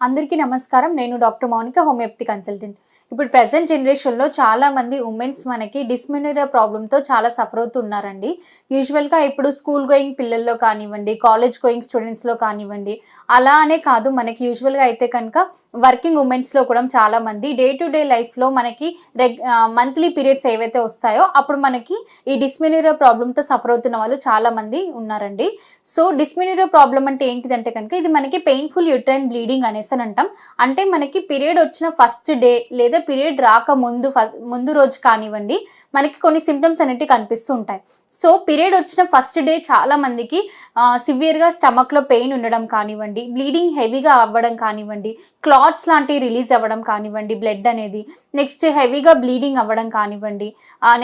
అందరికీ నమస్కారం. నేను డాక్టర్ మౌనిక హోమియోపతి కన్సల్టెంట్. ఇప్పుడు ప్రజెంట్ జనరేషన్లో చాలా మంది ఉమెన్స్ మనకి డిస్మినరియా ప్రాబ్లంతో చాలా సఫర్ అవుతున్నారండి. యూజువల్గా ఇప్పుడు స్కూల్ గోయింగ్ పిల్లల్లో కానివ్వండి కాలేజ్ గోయింగ్ స్టూడెంట్స్లో కానివ్వండి అలా అనే కాదు. మనకి యూజువల్గా అయితే కనుక వర్కింగ్ ఉమెన్స్లో కూడా చాలా మంది డే టు డే లైఫ్లో మనకి రెగ్ మంత్లీ పీరియడ్స్ ఏవైతే వస్తాయో అప్పుడు మనకి ఈ డిస్మినరియా ప్రాబ్లంతో సఫర్ అవుతున్న వాళ్ళు చాలా మంది ఉన్నారండి. సో డిస్మినరియా ప్రాబ్లం అంటే ఏంటిదంటే కనుక ఇది మనకి పెయిన్ఫుల్ యూట్రైన్ బ్లీడింగ్ అనేసి అని అంటాం. అంటే మనకి పీరియడ్ వచ్చిన ఫస్ట్ డే లేదా పీరియడ్ రాక ముందు ఫస్ట్ ముందు రోజు కానివ్వండి మనకి కొన్ని సిమ్టమ్స్ అనేటివి కనిపిస్తూ ఉంటాయి. సో పీరియడ్ వచ్చిన ఫస్ట్ డే చాలా మందికి సివియర్గా స్టమక్లో పెయిన్ ఉండడం కానివ్వండి బ్లీడింగ్ హెవీగా అవ్వడం కానివ్వండి క్లాట్స్ లాంటివి రిలీజ్ అవ్వడం కానివ్వండి బ్లడ్ అనేది నెక్స్ట్ హెవీగా బ్లీడింగ్ అవ్వడం కానివ్వండి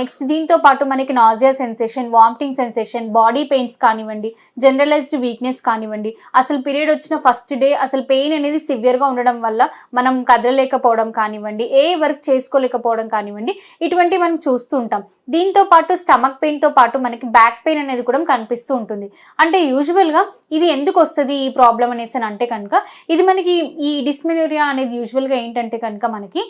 నెక్స్ట్ దీంతో పాటు మనకి nausea sensation vomiting sensation body pains కానివ్వండి జనరలైజ్డ్ వీక్నెస్ కానివ్వండి అసలు పీరియడ్ వచ్చిన ఫస్ట్ డే అసలు పెయిన్ అనేది సివియర్గా ఉండడం వల్ల మనం కదలలేకపోవడం కానివ్వండి ఏ ఏ వర్క్ చేసుకోలేకపోవడం కానివ్వండి ఇటువంటి మనం చూస్తూ ఉంటాం. దీంతో పాటు స్టమక్ పెయిన్తో పాటు మనకి బ్యాక్ పెయిన్ అనేది కూడా కనిపిస్తూ ఉంటుంది. అంటే యూజువల్గా ఇది ఎందుకు వస్తుంది ఈ ప్రాబ్లం అనేసి అని అంటే కనుక ఇది మనకి ఈ డిస్మినోరియా అనేది యూజువల్గా ఏంటంటే కనుక మనకి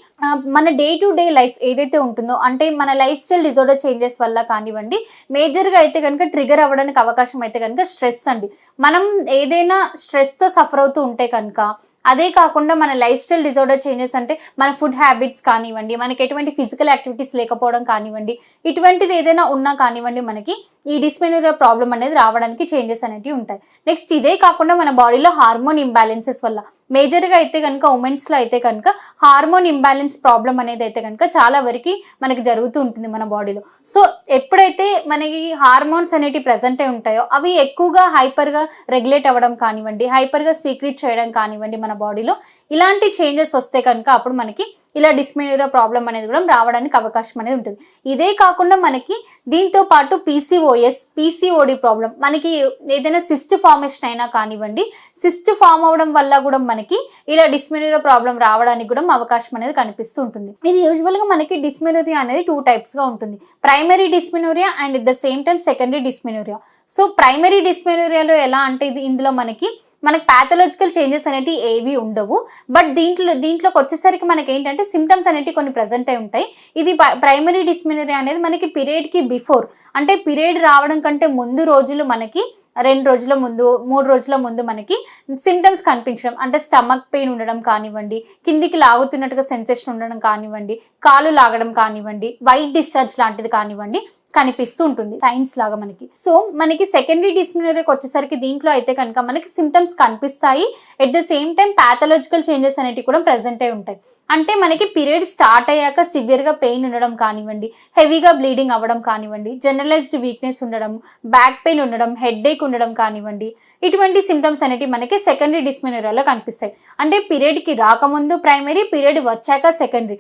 మన డే టు డే లైఫ్ ఏదైతే ఉంటుందో అంటే మన లైఫ్ స్టైల్ డిజార్డర్ చేంజెస్ వల్ల కానివ్వండి మేజర్గా అయితే కనుక ట్రిగర్ అవ్వడానికి అవకాశం అయితే కనుక స్ట్రెస్ అండి. మనం ఏదైనా స్ట్రెస్తో సఫర్ అవుతూ ఉంటే కనుక అదే కాకుండా మన లైఫ్ స్టైల్ డిజార్డర్ చేంజెస్ అంటే మన ఫుడ్ హ్యాబిట్స్ కానివ్వండి మనకి ఎటువంటి ఫిజికల్ యాక్టివిటీస్ లేకపోవడం కానివ్వండి ఇటువంటిది ఏదైనా ఉన్నా కానివ్వండి మనకి ఈ డిస్మెనోరియా ప్రాబ్లం అనేది రావడానికి చేంజెస్ అనేవి ఉంటాయి. నెక్స్ట్ ఇదే కాకుండా మన బాడీలో హార్మోన్ ఇంబ్యాలెన్సెస్ వల్ల మేజర్గా అయితే కనుక ఉమెన్స్లో అయితే కనుక హార్మోన్ ఇంబ్యాలెన్స్ ప్రాబ్లం అనేది అయితే కనుక చాలా వరకు మనకి జరుగుతూ ఉంటుంది మన బాడీలో సో ఎప్పుడైతే మనకి హార్మోన్స్ అనేటివి ప్రజెంట్ అయి ఉంటాయో అవి ఎక్కువగా హైపర్గా రెగ్యులేట్ అవ్వడం కానివ్వండి హైపర్గా సీక్రెట్ చేయడం కానివ్వండి మన బాడీలో ఇలాంటి చేంజెస్ వస్తే కనుక అప్పుడు మనకి ఇలా డిస్మినీరియా ప్రాబ్లం అనేది కూడా రావడానికి అవకాశం అనేది ఉంటుంది. ఇదే కాకుండా మనకి దీంతో పాటు పీసీఓఎస్ పీసీఓడి ప్రాబ్లం మనకి ఏదైనా సిస్ట్ ఫార్మేషన్ అయినా కానివ్వండి సిస్ట్ ఫామ్ అవడం వల్ల కూడా మనకి ఇలా డిస్మినీరియా ప్రాబ్లం రావడానికి కూడా అవకాశం అనేది కనిపిస్తూ ఉంటుంది. ఇది యూజువల్గా మనకి డిస్మినోరియా అనేది టూ టైప్స్గా ఉంటుంది. Primary dysmenorrhea and the same time secondary dysmenorrhea so primary డిస్మినోరియాలో ఎలా అంటే ఇది ఇందులో మనకి మనకి పాథలాజికల్ చేంజెస్ అనేవి ఏవి ఉండవు. బట్ దీంట్లో దీంట్లోకి వచ్చేసరికి మనకి ఏంటంటే సిమ్టమ్స్ అనేవి కొన్ని ప్రజెంట్ అయి ఉంటాయి. ఇది ప్రైమరీ డిస్మినరీ అనేది మనకి పీరియడ్కి బిఫోర్ అంటే పీరియడ్ రావడం కంటే ముందు రోజులు మనకి రెండు రోజుల ముందు మూడు రోజుల ముందు మనకి సిమ్టమ్స్ కనిపించడం. అంటే స్టమక్ పెయిన్ ఉండడం కానివ్వండి కిందికి లాగుతున్నట్టుగా సెన్సేషన్ ఉండడం కానివ్వండి కాలు లాగడం కానివ్వండి వైట్ డిశ్చార్జ్ లాంటిది కానివ్వండి కనిపిస్తూ ఉంటుంది సైన్స్ లాగా మనకి. సో మనకి సెకండరీ డిస్మినరీకి వచ్చేసరికి దీంట్లో అయితే కనుక మనకి సిమ్టమ్స్ కనిపిస్తాయి. At the same time pathological changes అనేటివి కూడా ప్రెసెంట్ అయి ఉంటాయి. అంటే మనకి పీరియడ్ స్టార్ట్ అయ్యాక సివియర్గా పెయిన్ ఉండడం కానివ్వండి హెవీగా బ్లీడింగ్ అవ్వడం కానివ్వండి జనరలైజ్డ్ వీక్నెస్ ఉండడం బ్యాక్ పెయిన్ ఉండడం హెడ్ ఏక్ ఉండడం కానివ్వండి ఇటువంటి సిమ్టమ్స్ అనేటివి మనకి సెకండరీ డిస్మినరీలో కనిపిస్తాయి. అంటే పీరియడ్కి రాకముందు ప్రైమరీ పీరియడ్ వచ్చాక సెకండరీ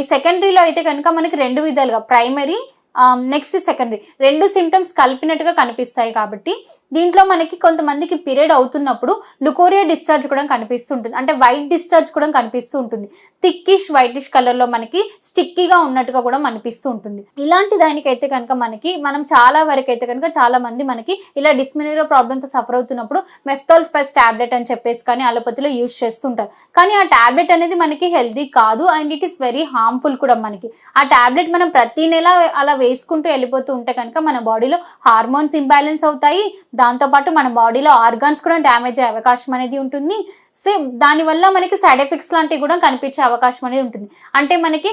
ఈ సెకండరీలో అయితే కనుక మనకి రెండు విధాలుగా ప్రైమరీ Um, నెక్స్ట్ సెకండరీ రెండు సిమ్టమ్స్ కలిపినట్టుగా కనిపిస్తాయి కాబట్టి దీంట్లో మనకి కొంతమందికి పీరియడ్ అవుతున్నప్పుడు లుకోరియా డిశ్చార్జ్ కూడా కనిపిస్తుంటుంది. అంటే వైట్ డిశ్చార్జ్ కూడా కనిపిస్తూ ఉంటుంది థిక్కిష్ వైటిష్ కలర్లో మనకి స్టిక్కీగా ఉన్నట్టుగా కూడా అనిపిస్తూ ఉంటుంది ఇలాంటి దానికైతే కనుక మనకి మనం చాలా వరకు అయితే కనుక చాలా మంది మనకి ఇలా డిస్మినేరో ప్రాబ్లంతో సఫర్ అవుతున్నప్పుడు మెఫ్తాల్ స్పైస్ ట్యాబ్లెట్ అని చెప్పేసి కానీ అలోపతిలో యూజ్ చేస్తుంటారు. కానీ ఆ టాబ్లెట్ అనేది మనకి హెల్దీ కాదు. And it is very harmful కూడా మనకి. ఆ ట్యాబ్లెట్ మనం ప్రతి నెల అలా వేసుకుంటూ వెళ్ళిపోతూ ఉంటే కనుక మన బాడీలో హార్మోన్స్ ఇంబ్యాలెన్స్ అవుతాయి. దాంతోపాటు మన బాడీలో ఆర్గాన్స్ కూడా డ్యామేజ్ అయ్యే అవకాశం అనేది ఉంటుంది. సో దానివల్ల మనకి సైడ్ ఎఫెక్ట్స్ లాంటివి కూడా కనిపించే అవకాశం అనేది ఉంటుంది. అంటే మనకి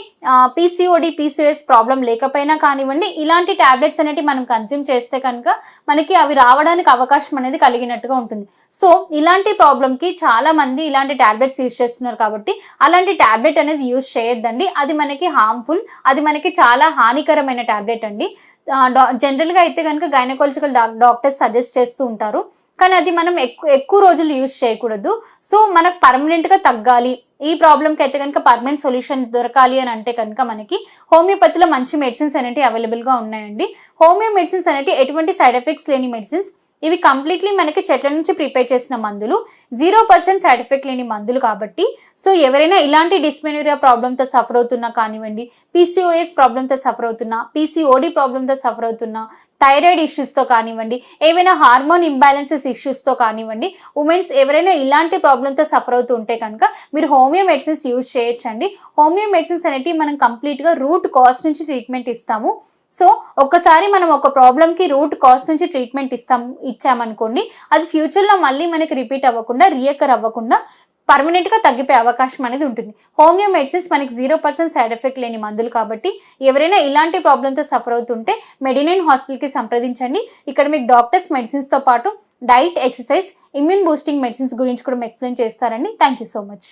పీసీఓడి పీసీఎస్ ప్రాబ్లం లేకపోయినా కానివ్వండి ఇలాంటి టాబ్లెట్స్ అనేవి మనం కన్జ్యూమ్ చేస్తే కనుక మనకి అవి రావడానికి అవకాశం అనేది కలిగినట్టుగా ఉంటుంది. సో ఇలాంటి ప్రాబ్లంకి చాలా మంది ఇలాంటి ట్యాబ్లెట్స్ యూజ్ చేస్తున్నారు కాబట్టి అలాంటి ట్యాబ్లెట్ అనేది యూజ్ చేయొద్దండి. అది మనకి హార్మ్ఫుల్ అది మనకి చాలా హానికరమైన ట్యాబ్లెట్ టాబ్లెట్ అండి. జనరల్గా అయితే కనుక గైనకాలజికల్ డాక్టర్స్ సజెస్ట్ చేస్తూ ఉంటారు. కానీ అది మనం ఎక్కువ ఎక్కువ రోజులు యూజ్ చేయకూడదు. సో మనకు పర్మనెంట్గా తగ్గాలి. ఈ ప్రాబ్లంకి అయితే కనుక పర్మనెంట్ సొల్యూషన్ దొరకాలి అని అంటే కనుక మనకి హోమియోపతిలో మంచి మెడిసిన్స్ అనేవి అవైలబుల్గా ఉన్నాయండి. హోమియో మెడిసిన్స్ అనేవి ఎటువంటి సైడ్ ఎఫెక్ట్స్ లేని మెడిసిన్స్. ఇవి కంప్లీట్లీ మనకి చెట్ల నుంచి ప్రిపేర్ చేసిన మందులు. జీరో పర్సెంట్ సైడ్ ఎఫెక్ట్ లేని మందులు కాబట్టి సో ఎవరైనా ఇలాంటి డిస్మెనూరియా ప్రాబ్లంతో సఫర్ అవుతున్నా కానివ్వండి పీసీఓఎస్ ప్రాబ్లంతో సఫర్ అవుతున్నా పీసీఓడి ప్రాబ్లంతో సఫర్ అవుతున్నా థైరాయిడ్ ఇష్యూస్తో కానివ్వండి ఏవైనా హార్మోన్ ఇంబ్యాలెన్సెస్ ఇష్యూస్తో కానివ్వండి ఉమెన్స్ ఎవరైనా ఇలాంటి ప్రాబ్లంతో సఫర్ అవుతూ ఉంటే కనుక మీరు హోమియో మెడిసిన్స్ యూజ్ చేయొచ్చండి. హోమియో మెడిసిన్స్ అనేవి మనం కంప్లీట్గా రూట్ కాస్ట్ నుంచి ట్రీట్మెంట్ ఇస్తాము. సో ఒక్కసారి మనం ఒక ప్రాబ్లంకి రూట్ కాస్ట్ నుంచి ట్రీట్మెంట్ ఇస్తాం ఇచ్చామనుకోండి అది ఫ్యూచర్లో మళ్ళీ మనకి రిపీట్ అవ్వకుండా రియకర్ అవ్వకుండా పర్మనెంట్గా తగ్గిపోయే అవకాశం అనేది ఉంటుంది. హోమియో మెడిసిన్స్ మనకి జీరో పర్సెంట్ సైడ్ ఎఫెక్ట్ లేని మందులు కాబట్టి ఎవరైనా ఇలాంటి ప్రాబ్లంతో సఫర్ అవుతుంటే మెడినైన్ హాస్పిటల్కి సంప్రదించండి. ఇక్కడ మీకు డాక్టర్స్ మెడిసిన్స్తో పాటు diet exercise immune boosting medicines గురించి కూడా ఎక్స్ప్లెయిన్ చేస్తారండి. Thank you so much